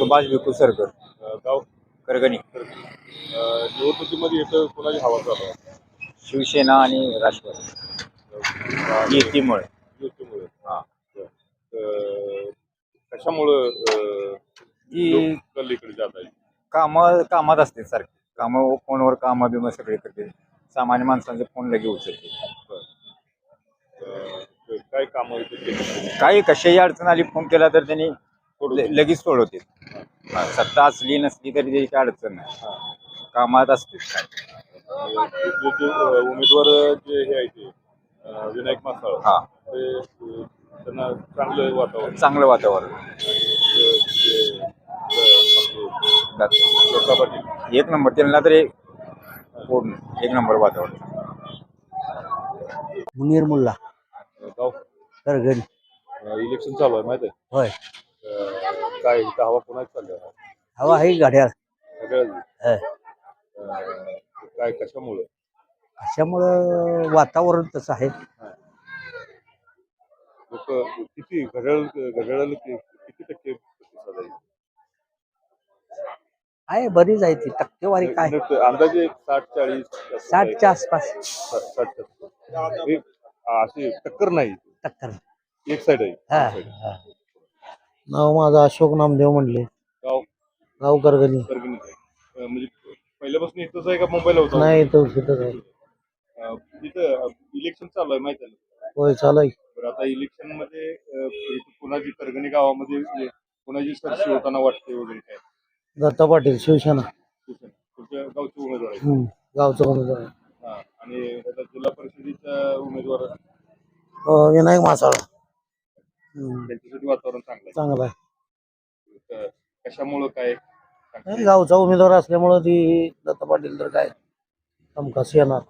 सुभाष विकू सरकर गाव? करगणी. अं, निवडणुकीमध्ये इथं कोणाची हवा चालू आहे? शिवसेना आणि राष्ट्रवादी युतीमुळे. युतीमुळे. हा. अं, कशामुळं अं, ती लोक कल्लीकडे जात आहे काम कामात असते सारखे. कामं फोनवर कामं बिमं सगळे करते सामान्य माणसांचे फोन लगे उचलते अं, काय कामं इथे केली? काही कशाही अडचण आली फोन केला तर त्यांनी लगेच सोडवते हा, सत्ता असली नसली तरी त्याची काय अडचण नाही. कामात असते काय. इथले जे अं, उमेदवार जे हे आहे ते अं, विनायक मासाळ हा. ते अं, त्यांना चांगलं वातावरण. चांगलं वातावरण. ते- ते- ते आपले लोका पाटील एक नंबर त्यांना तर एक पूर्ण एक नंबर वातावरण. मुनीर मुल्ला. गाव? इलेक्शन चालू आहे माहिती होय आहे? अं, काय इथं हवा कोणाची चालली आहे? हवा आहे घड्याळ सगळ्याच. होय. अं, काय कशामुळं? अशामुळं वातावरण तसं आहे. लोक किती घड्याळ घड्याळाला कि- किती टक्के प्रतिसाद आहे? आहे बरीच आहे ती. टक्केवारी काय? अंदाजे साठ चाळीस असं साठच्या आसपास. साठ साठ टक्के. एक अशी टक्कर नाही. टक्कर. एक साईड आहे. हा. हा. नाव माझं अशोक नामदेव म्हणले गाव गाव करगणी करगणी आहे. अं, म्हणजे पहिल्यापासून इथंच आहे का मुंबईला होता नाही तो तिथंच आहे अं, तिथं इलेक्शन चालू आहे माहिती आहे होय चालू आहे बरं आता इलेक्शनमध्ये अं, इथं कुणाची गावामध्ये म्हणजे कुणाची सरशी होताना वाटते वगैरे काय दत्ता पाटील शिवसेना तुमच्या गावचे उमेदवार आहे हम्म. गावचं उमेदवार आहे. हा. आणि आता जिल्हा परिषदेच्या उमेदवार अं, विनायक मासाळ. त्यांच्यासाठी वातावरण चांगलं चांगला आहे. कशामुळं काय गावचा उमेदवार असल्यामुळं ती दत्ता पाटील तर काय हमखास येणार.